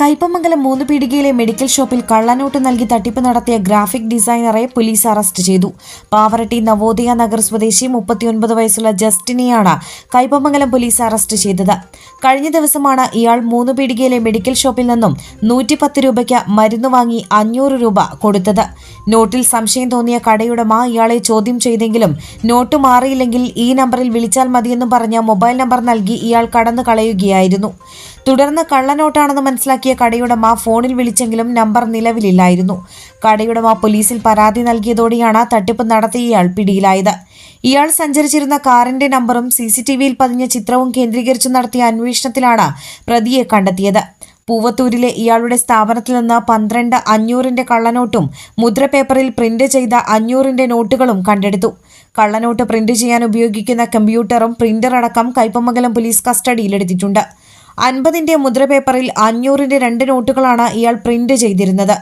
കയ്പമംഗലം മൂന്ന് പീടികയിലെ മെഡിക്കൽ ഷോപ്പിൽ കള്ളനോട്ട് നൽകി തട്ടിപ്പ് നടത്തിയ ഗ്രാഫിക് ഡിസൈനറെ പോലീസ് അറസ്റ്റ് ചെയ്തു. പാവറട്ടി നവോദയ നഗർ സ്വദേശി മുപ്പത്തിയൊൻപത് വയസ്സുള്ള ജസ്റ്റിനെയാണ് കൈപ്പമംഗലം പോലീസ് അറസ്റ്റ് ചെയ്തത്. കഴിഞ്ഞ ദിവസമാണ് ഇയാൾ മൂന്ന് പീടികയിലെ മെഡിക്കൽ ഷോപ്പിൽ നിന്നും നൂറ്റിപ്പത്ത് രൂപയ്ക്ക് മരുന്ന് വാങ്ങി അഞ്ഞൂറ് രൂപ കൊടുത്തത്. നോട്ടിൽ സംശയം തോന്നിയ കടയുടമ ഇയാളെ ചോദ്യം ചെയ്തെങ്കിലും നോട്ട് മാറിയില്ലെങ്കിൽ ഈ നമ്പറിൽ വിളിച്ചാൽ മതിയെന്നും പറഞ്ഞ മൊബൈൽ നമ്പർ നൽകി ഇയാൾ കടന്നു കളയുകയായിരുന്നു തുടർന്ന് കള്ളനോട്ടാണെന്ന് മനസ്സിലാക്കിയ കടയുടമ ഫോണിൽ വിളിച്ചെങ്കിലും നമ്പർ നിലവിലില്ലായിരുന്നു. കടയുടമ പോലീസിൽ പരാതി നൽകിയതോടെയാണ് തട്ടിപ്പ് നടത്തിയ ഇയാൾ പിടിയിലായത്. ഇയാൾ സഞ്ചരിച്ചിരുന്ന കാറിന്റെ നമ്പറും സി സി ടി വിയിൽ പതിഞ്ഞ ചിത്രവും കേന്ദ്രീകരിച്ചു നടത്തിയ അന്വേഷണത്തിലാണ് പ്രതിയെ കണ്ടെത്തിയത്. പൂവത്തൂരിലെ ഇയാളുടെ സ്ഥാപനത്തിൽ നിന്ന് പന്ത്രണ്ട് അഞ്ഞൂറിന്റെ കള്ളനോട്ടും മുദ്രപേപ്പറിൽ പ്രിന്റ് ചെയ്ത അഞ്ഞൂറിന്റെ നോട്ടുകളും കണ്ടെടുത്തു. കള്ളനോട്ട് പ്രിന്റ് ചെയ്യാൻ ഉപയോഗിക്കുന്ന കമ്പ്യൂട്ടറും പ്രിന്റർ അടക്കം കൈപ്പമംഗലം പോലീസ് കസ്റ്റഡിയിലെടുത്തിട്ടുണ്ട്. അൻപതിന്റെ മുദ്രപേപ്പറിൽ അഞ്ഞൂറിന്റെ രണ്ട് നോട്ടുകളാണ് ഇയാൾ പ്രിന്റ് ചെയ്തിരുന്നത്.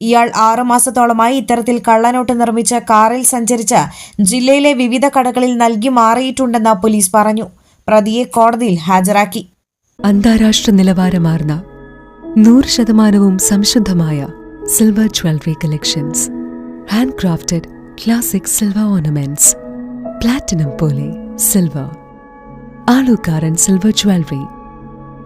ഇയാൾ ആറു മാസത്തോളമായി ഇത്തരത്തിൽ കള്ളനോട്ട് നിർമ്മിച്ച കാറിൽ സഞ്ചരിച്ച ജില്ലയിലെ വിവിധ കടകളിൽ നൽകി മാറിയിട്ടുണ്ടെന്ന് പോലീസ് പറഞ്ഞു. പ്രതിയെ കോടതിയിൽ ഹാജരാക്കി. അന്താരാഷ്ട്ര നിലവാരമാർന്ന നൂറ് ശതമാനവും സംശുദ്ധമായ silver jewellery collections handcrafted classic silver ornaments platinum പോലെ silver Alukkaran silver jewellery